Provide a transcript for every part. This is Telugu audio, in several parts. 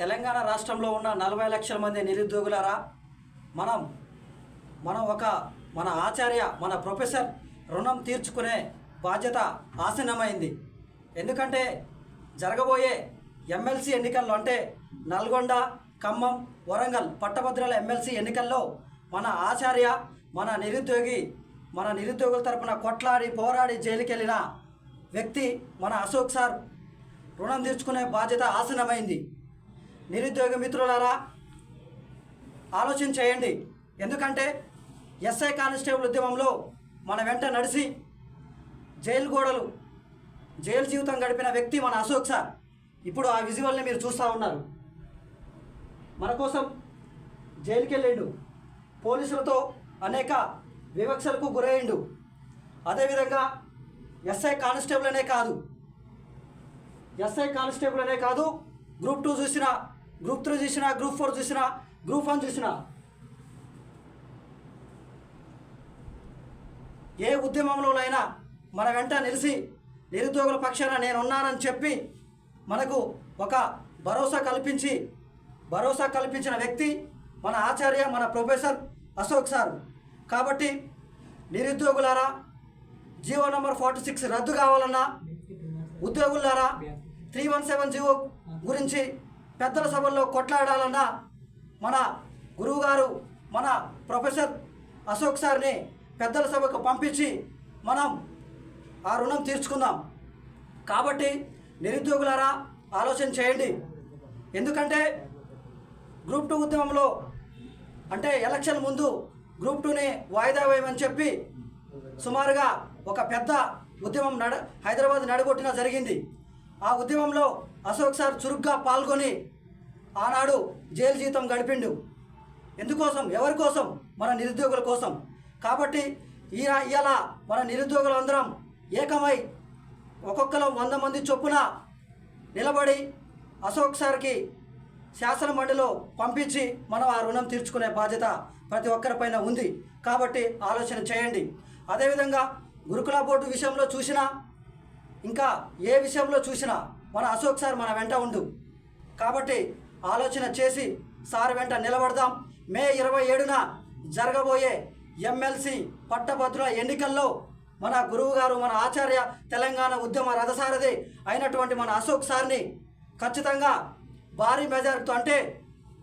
తెలంగాణ రాష్ట్రంలో ఉన్న నలభై లక్షల మంది నిరుద్యోగులారా మనం మనం ఒక మన ఆచార్య మన ప్రొఫెసర్ రుణం తీర్చుకునే బాధ్యత ఆసనమైంది. ఎందుకంటే జరగబోయే ఎమ్మెల్సీ ఎన్నికల్లో అంటే నల్గొండ ఖమ్మం వరంగల్ పట్టభద్రుల ఎమ్మెల్సీ ఎన్నికల్లో మన ఆచార్య మన నిరుద్యోగి మన నిరుద్యోగుల తరపున కొట్లాడి పోరాడి జైలుకెళ్ళిన వ్యక్తి మన అశోక్ సార్. రుణం తీర్చుకునే బాధ్యత ఆసనమైంది. నిరుద్యోగ మిత్రులారా ఆలోచన చేయండి ఎందుకంటే ఎస్ఐ కానిస్టేబుల్ ఉద్యమంలో మన వెంట నడిచి జైలు గోడలు జైలు జీవితం గడిపిన వ్యక్తి మన అశోక్ సార్. ఇప్పుడు ఆ విజువల్ని మీరు చూస్తూ ఉన్నారు. మన కోసం జైలుకి వెళ్ళిండు పోలీసులతో అనేక వివక్షలకు గురయ్యిండు. అదేవిధంగా ఎస్ఐ కానిస్టేబుల్ అనే కాదు ఎస్ఐ కానిస్టేబుల్ అనే కాదు గ్రూప్ టూ చూసిన గ్రూప్ త్రీ చూసిన గ్రూప్ ఫోర్ చూసిన గ్రూప్ వన్ చూసిన. ఏ ఉద్యమంలోనైనా మన వెంట నిలిచి నిరుద్యోగుల పక్షాన నేనున్నానని చెప్పి మనకు ఒక భరోసా కల్పించి భరోసా కల్పించిన వ్యక్తి మన ఆచార్య మన ప్రొఫెసర్ అశోక్ సార్. కాబట్టి నిరుద్యోగులారా జీవో నంబర్ ఫార్టీ సిక్స్ రద్దు కావాలన్నా ఉద్యోగులారా త్రీ వన్ సెవెన్ జీవో గురించి పెద్దల సభల్లో కొట్లాడాలన్నా మన గురువుగారు మన ప్రొఫెసర్ అశోక్ సార్ని పెద్దల సభకు పంపించి మనం ఆ రుణం తీర్చుకుందాం. కాబట్టి నిరుద్యోగులారా ఆలోచన చేయండి. ఎందుకంటే గ్రూప్ టూ ఉద్యమంలో అంటే ఎలక్షన్ ముందు గ్రూప్ టూని వాయిదా వేయమని చెప్పి సుమారుగా ఒక పెద్ద ఉద్యమం నడ హైదరాబాద్ నడగొట్టిన జరిగింది. ఆ ఉద్యమంలో అశోక్ సార్ చురుగ్గా పాల్గొని ఆనాడు జైలు జీవితం గడిపిండు. ఎందుకోసం? ఎవరి కోసం? మన నిరుద్యోగుల కోసం. కాబట్టి ఈ ఇవాళ మన నిరుద్యోగులందరం ఏకమై ఒక్కొక్కరం వంద మంది చొప్పున నిలబడి అశోక్ సార్కి శాసన మండలిలో పంపించి మనం ఆ రుణం తీర్చుకునే బాధ్యత ప్రతి ఒక్కరిపైన ఉంది. కాబట్టి ఆలోచన చేయండి. అదేవిధంగా గురుకుల బోర్డు విషయంలో చూసినా ఇంకా ఏ విషయంలో చూసినా మన అశోక్ సార్ మన వెంట ఉండు. కాబట్టి ఆలోచన చేసి సార్ వెంట నిలబడదాం. మే ఇరవై ఏడున జరగబోయే ఎమ్మెల్సీ పట్టభద్రుల ఎన్నికల్లో మన గురువు గారు మన ఆచార్య తెలంగాణ ఉద్యమ రథసారథి అయినటువంటి మన అశోక్ సార్ని ఖచ్చితంగా భారీ మెజారిటీతో అంటే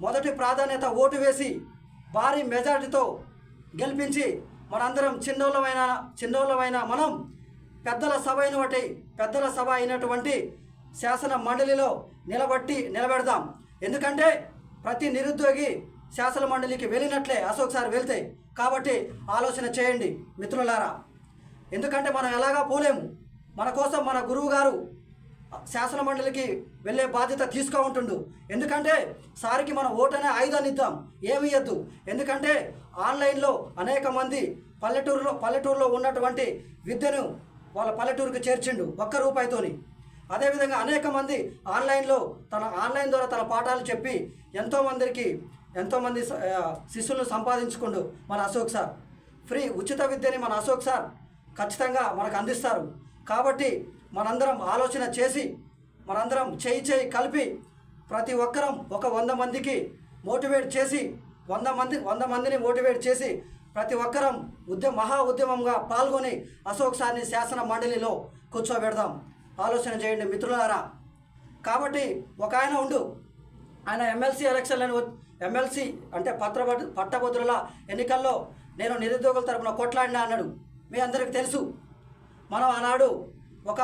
మొదటి ప్రాధాన్యత ఓటు వేసి భారీ మెజారిటీతో గెలిపించి మనందరం చిన్నోళ్ళమైన చిన్నోళ్ళమైన మనం పెద్దల సభ అయినటువంటి పెద్దల సభ అయినటువంటి శాసన మండలిలో నిలబట్టి నిలబెడదాం. ఎందుకంటే ప్రతి నిరుద్యోగి శాసన మండలికి వెళ్ళినట్లే అశోక్ సార్ వెళ్తే. కాబట్టి ఆలోచన చేయండి మిత్రులారా. ఎందుకంటే మనం ఎలాగా పోలేము. మన కోసం మన గురువు గారు శాసన మండలికి వెళ్ళే బాధ్యత తీసుకో ఉంటుండు. ఎందుకంటే సారికి మనం ఓటనే ఆయుధాన్ని ఇద్దాం ఏమి ఇవ్వద్దు ఎందుకంటే ఆన్లైన్లో అనేక మంది పల్లెటూరులో పల్లెటూరులో ఉన్నటువంటి విద్యను వాళ్ళ పల్లెటూరుకు చేర్చిండు ఒక్క రూపాయితోని. అదేవిధంగా అనేక మంది ఆన్లైన్లో తన ఆన్లైన్ ద్వారా తన పాఠాలు చెప్పి ఎంతోమందికి ఎంతోమంది శిష్యులను సంపాదించుకుండు మన అశోక్ సార్. ఫ్రీ ఉచిత విద్యని మన అశోక్ సార్ ఖచ్చితంగా మనకు అందిస్తారు. కాబట్టి మనందరం ఆలోచన చేసి మనందరం చేయి చేయి కలిపి ప్రతి ఒక్కరం ఒక వంద మందికి మోటివేట్ చేసి వంద మంది వంద మందిని మోటివేట్ చేసి ప్రతి ఒక్కరం ఉద్యమ మహా ఉద్యమంగా పాల్గొని అశోక్ సార్ని శాసన మండలిలో కూర్చోబెడదాం. ఆలోచన చేయండి మిత్రులారా. కాబట్టి ఒక ఆయన ఉండు. ఆయన ఎమ్మెల్సీ ఎలక్షన్లను ఎమ్మెల్సీ అంటే పత్ర పట్టభద్రుల ఎన్నికల్లో నేను నిరుద్యోగుల తరపున కొట్లాడినా అన్నాడు. మీ అందరికి తెలుసు. మనం ఆనాడు ఒక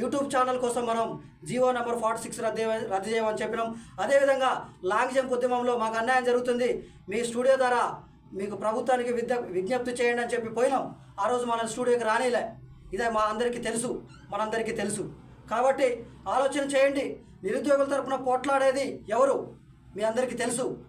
యూట్యూబ్ ఛానల్ కోసం మనం జియో నెంబర్ ఫార్టీ సిక్స్ రద్దు రద్దు చేయమని చెప్పినాం. అదేవిధంగా లాంగ్ జంప్ ఉద్యమంలో మాకు అన్యాయం జరుగుతుంది. మీ స్టూడియో ద్వారా మీకు ప్రభుత్వానికి విద్య విజ్ఞప్తి చేయండి అని చెప్పి పోయినాం. ఆ రోజు మన స్టూడియోకి రానేలే. ఇదే మా అందరికీ తెలుసు. మనందరికీ తెలుసు. కాబట్టి ఆలోచన చేయండి. నిరుద్యోగుల తరపున పోట్లాడేది ఎవరు? మీ అందరికీ తెలుసు.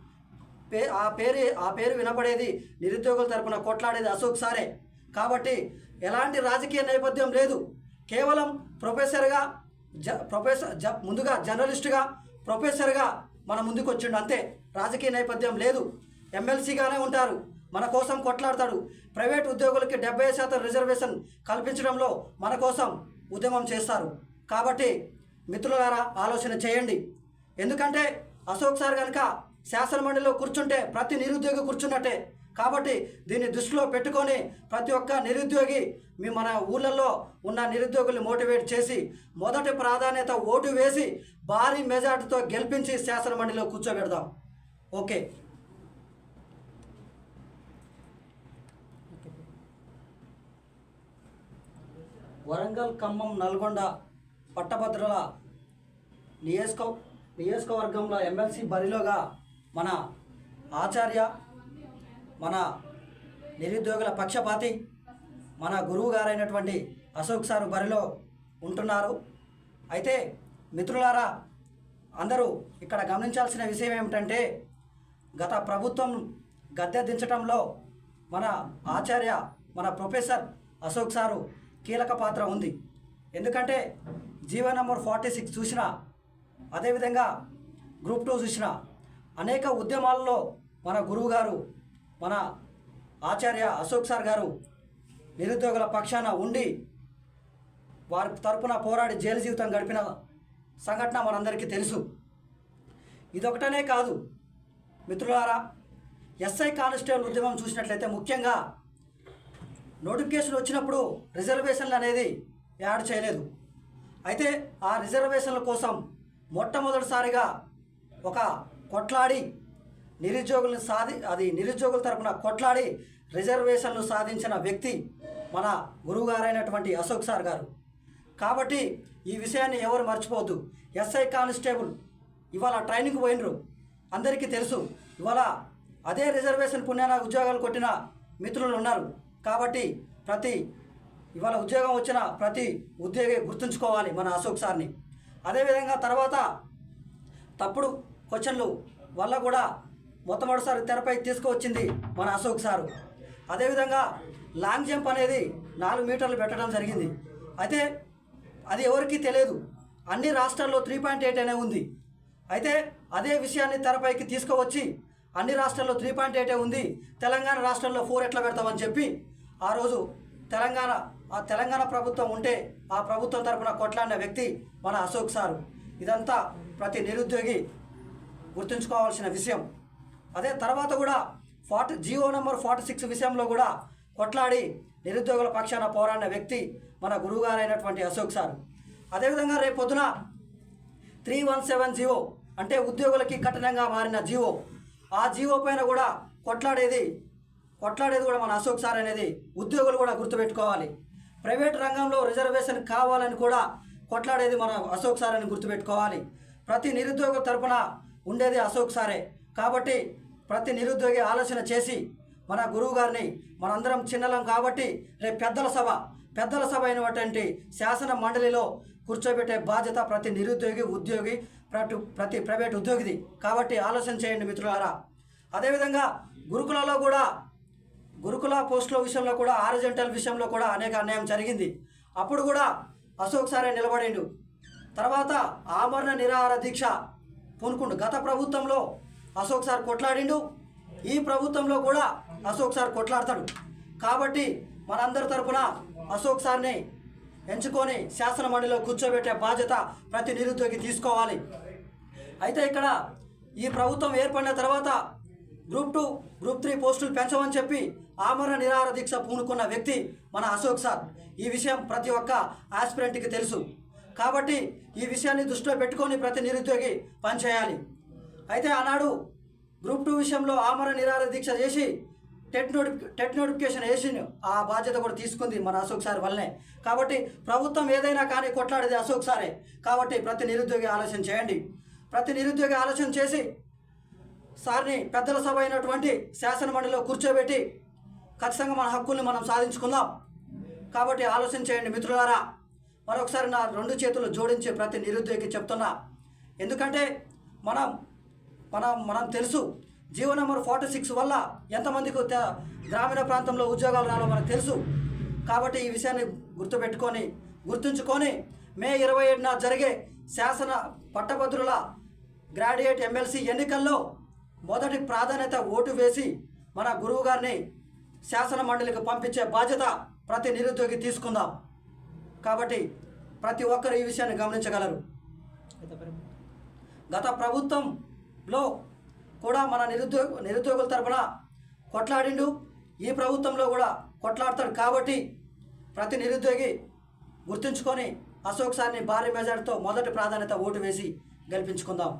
పే ఆ పేరు ఆ పేరు వినపడేది నిరుద్యోగుల తరపున కొట్లాడేది అశోక్ సారే. కాబట్టి ఎలాంటి రాజకీయ నేపథ్యం లేదు. కేవలం ప్రొఫెసర్గా జ ప్రొఫెసర్ జ ముందుగా జర్నలిస్టుగా ప్రొఫెసర్గా మన ముందుకు వచ్చిండు అంతే. రాజకీయ నేపథ్యం లేదు. ఎమ్మెల్సీగానే ఉంటారు. మన కోసం కొట్లాడతాడు. ప్రైవేట్ ఉద్యోగులకి డెబ్బై శాతం రిజర్వేషన్ కల్పించడంలో మన కోసం ఉద్యమం చేస్తారు. కాబట్టి మిత్రులారా ఆలోచన చేయండి. ఎందుకంటే అశోక్ సార్ కనుక శాసనమండలిలో కూర్చుంటే ప్రతి నిరుద్యోగి కూర్చున్నట్టే. కాబట్టి దీన్ని దృష్టిలో పెట్టుకొని ప్రతి ఒక్క నిరుద్యోగి మీ మన ఊళ్ళల్లో ఉన్న నిరుద్యోగుల్ని మోటివేట్ చేసి మొదటి ప్రాధాన్యత ఓటు వేసి భారీ మెజార్టీతో గెలిపించి శాసనమండలిలో కూర్చోబెడదాం. ఓకే. వరంగల్ ఖమ్మం నల్గొండ పట్టభద్రుల నియోజక నియోజకవర్గంలో ఎమ్మెల్సీ బరిలోగా మన ఆచార్య మన నిరుద్యోగుల పక్షపాతి మన గురువు గారైనటువంటి అశోక్ సారు బరిలో ఉంటున్నారు. అయితే మిత్రులారా అందరూ ఇక్కడ గమనించాల్సిన విషయం ఏమిటంటే గత ప్రభుత్వం గద్దె దించడంలో మన ఆచార్య మన ప్రొఫెసర్ అశోక్ సారు కీలక పాత్ర ఉంది. ఎందుకంటే జీవో నెంబర్ ఫార్టీ సిక్స్ చూసిన అదేవిధంగా గ్రూప్ టూ చూసిన అనేక ఉద్యమాల్లో మన గురువు గారు మన ఆచార్య అశోక్ సార్ గారు నిరుద్యోగుల పక్షాన ఉండి వారి తరపున పోరాడి జైలు జీవితం గడిపిన సంఘటన మనందరికీ తెలుసు. ఇదొకటనే కాదు మిత్రులారా ఎస్ఐ కానిస్టేబుల్ ఉద్యమం చూసినట్లయితే ముఖ్యంగా నోటిఫికేషన్ వచ్చినప్పుడు రిజర్వేషన్లు అనేది యాడ్ చేయలేదు. అయితే ఆ రిజర్వేషన్ల కోసం మొట్టమొదటిసారిగా ఒక కొట్లాడి నిరుద్యోగులను సాధి అది నిరుద్యోగుల తరపున కొట్లాడి రిజర్వేషన్లు సాధించిన వ్యక్తి మన గురువుగారైనటువంటి అశోక్ సార్ గారు. కాబట్టి ఈ విషయాన్ని ఎవరు మర్చిపోవద్దు. ఎస్ఐ కానిస్టేబుల్ ఇవాళ ట్రైనింగ్ పోయినరు. అందరికీ తెలుసు. ఇవాళ అదే రిజర్వేషన్ పుణ్యాన ఉద్యోగాలు కొట్టిన మిత్రులు ఉన్నారు. కాబట్టి ప్రతి ఇవాళ ఉద్యోగం వచ్చిన ప్రతి ఉద్యోగి గుర్తుంచుకోవాలి మన అశోక్ సార్ని. అదేవిధంగా తర్వాత తప్పుడు క్వశ్చన్లు వల్ల కూడా మొట్టమొదటిసారి తెరపై తీసుకువచ్చింది మన అశోక్ సారు. అదేవిధంగా లాంగ్ జంప్ అనేది నాలుగు మీటర్లు పెట్టడం జరిగింది. అయితే అది ఎవరికీ తెలియదు. అన్ని రాష్ట్రాల్లో త్రీ పాయింట్ ఎయిట్ అనే ఉంది. అయితే అదే విషయాన్ని తెరపైకి తీసుకువచ్చి అన్ని రాష్ట్రాల్లో త్రీ పాయింట్ ఎయిటే ఉంది. తెలంగాణ రాష్ట్రంలో ఫోర్ ఎట్లా పెడతామని చెప్పి ఆ రోజు తెలంగాణ ఆ తెలంగాణ ప్రభుత్వం ఉంటే ఆ ప్రభుత్వం తరపున కొట్లాడిన వ్యక్తి మన అశోక్ సారు. ఇదంతా ప్రతి నిరుద్యోగి గుర్తుంచుకోవాల్సిన విషయం. అదే తర్వాత కూడా forty GO number forty six విషయంలో కూడా కొట్లాడి నిరుద్యోగుల పక్షాన పోరాడిన వ్యక్తి మన గురువుగారైనటువంటి అశోక్ సార్. అదేవిధంగా రేపు పొద్దున త్రీ వన్ సెవెన్ జీవో అంటే ఉద్యోగులకి కఠినంగా మారిన జీవో ఆ జీవో పైన కూడా కొట్లాడేది కొట్లాడేది కూడా మన అశోక్ సార్ అనేది ఉద్యోగులు కూడా గుర్తుపెట్టుకోవాలి. ప్రైవేట్ రంగంలో రిజర్వేషన్ కావాలని కూడా కొట్లాడేది మన అశోక్ సార్ అని గుర్తుపెట్టుకోవాలి. ప్రతి నిరుద్యోగ తరపున ఉండేది అశోక్ సారే. కాబట్టి ప్రతి నిరుద్యోగి ఆలోచన చేసి మన గురువు గారిని మనందరం చిన్నలం కాబట్టి రేపు పెద్దల సభ పెద్దల సభ అయినటువంటి శాసన మండలిలో కూర్చోబెట్టే బాధ్యత ప్రతి నిరుద్యోగి ఉద్యోగి ప్రతి ప్రతి ప్రైవేట్ ఉద్యోగిది. కాబట్టి ఆలోచన చేయండి మిత్రులారా. అదేవిధంగా గురుకులలో కూడా గురుకుల పోస్టుల విషయంలో కూడా ఆరిజెంటల్ విషయంలో కూడా అనేక అన్యాయం జరిగింది. అప్పుడు కూడా అశోక్ సారే నిలబడిండు. తర్వాత ఆమరణ నిరాహార దీక్ష పూనుకుండు. గత ప్రభుత్వంలో అశోక్ సార్ కొట్లాడిండు. ఈ ప్రభుత్వంలో కూడా అశోక్ సార్ కొట్లాడతాడు. కాబట్టి మనందరి తరపున అశోక్ సార్ని ఎంచుకొని శాసన మండలిలో కూర్చోబెట్టే బాధ్యత ప్రతి నిరుద్యోగి తీసుకోవాలి. అయితే ఇక్కడ ఈ ప్రభుత్వం ఏర్పడిన తర్వాత గ్రూప్ టూ గ్రూప్ త్రీ పోస్టులు పెంచమని చెప్పి ఆమరణ నిరాహార దీక్ష పూనుకున్న వ్యక్తి మన అశోక్ సార్. ఈ విషయం ప్రతి ఒక్క ఆస్పిరెంట్కి తెలుసు. కాబట్టి ఈ విషయాన్ని దృష్టిలో పెట్టుకొని ప్రతి నిరుద్యోగి పనిచేయాలి అయితే ఆనాడు గ్రూప్ టూ విషయంలో ఆమరణ నిరాహార దీక్ష చేసి టెట్ నోటిఫి టెట్ నోటిఫికేషన్ వేసి ఆ బాధ్యత కూడా తీసుకుంది మన అశోక్ సార్ వల్లనే. కాబట్టి ప్రభుత్వం ఏదైనా కానీ కొట్లాడేది అశోక్ సారే. కాబట్టి ప్రతి నిరుద్యోగి ఆలోచన చేయండి. ప్రతి నిరుద్యోగి ఆలోచన చేసి సార్ని పెద్దల సభ అయినటువంటి శాసనమండలిలో కూర్చోబెట్టి ఖచ్చితంగా మన హక్కుల్ని మనం సాధించుకుందాం. కాబట్టి ఆలోచన చేయండి మిత్రులారా. మరొకసారి నా రెండు చేతులు జోడించి ప్రతి నిరుద్యోగి చెప్తున్నా. ఎందుకంటే మనం మనం మనం తెలుసు జీవో నెంబర్ ఫార్టీ సిక్స్ వల్ల ఎంతమందికి గ్రామీణ ప్రాంతంలో ఉద్యోగాలు రావాలో మనకు తెలుసు. కాబట్టి ఈ విషయాన్ని గుర్తుపెట్టుకొని గుర్తుంచుకొని మే ఇరవై ఏడున జరిగే శాసన పట్టభద్రుల గ్రాడ్యుయేట్ ఎమ్మెల్సీ ఎన్నికల్లో మొదటి ప్రాధాన్యత ఓటు వేసి మన గురువు గారిని శాసన మండలికి పంపించే బాధ్యత ప్రతి నిరుద్యోగి తీసుకుందాం. కాబట్టి ప్రతి ఒక్కరు ఈ విషయాన్ని గమనించగలరు. గత ప్రభుత్వంలో కూడా మన నిరుద్యోగ నిరుద్యోగుల తరపున కొట్లాడిండు. ఈ ప్రభుత్వంలో కూడా కొట్లాడతాడు కాబట్టి ప్రతి నిరుద్యోగి గుర్తుంచుకొని అశోక్ సార్ని భారీ మెజార్టీతో మొదటి ప్రాధాన్యత ఓటు వేసి గెలిపించుకుందాం.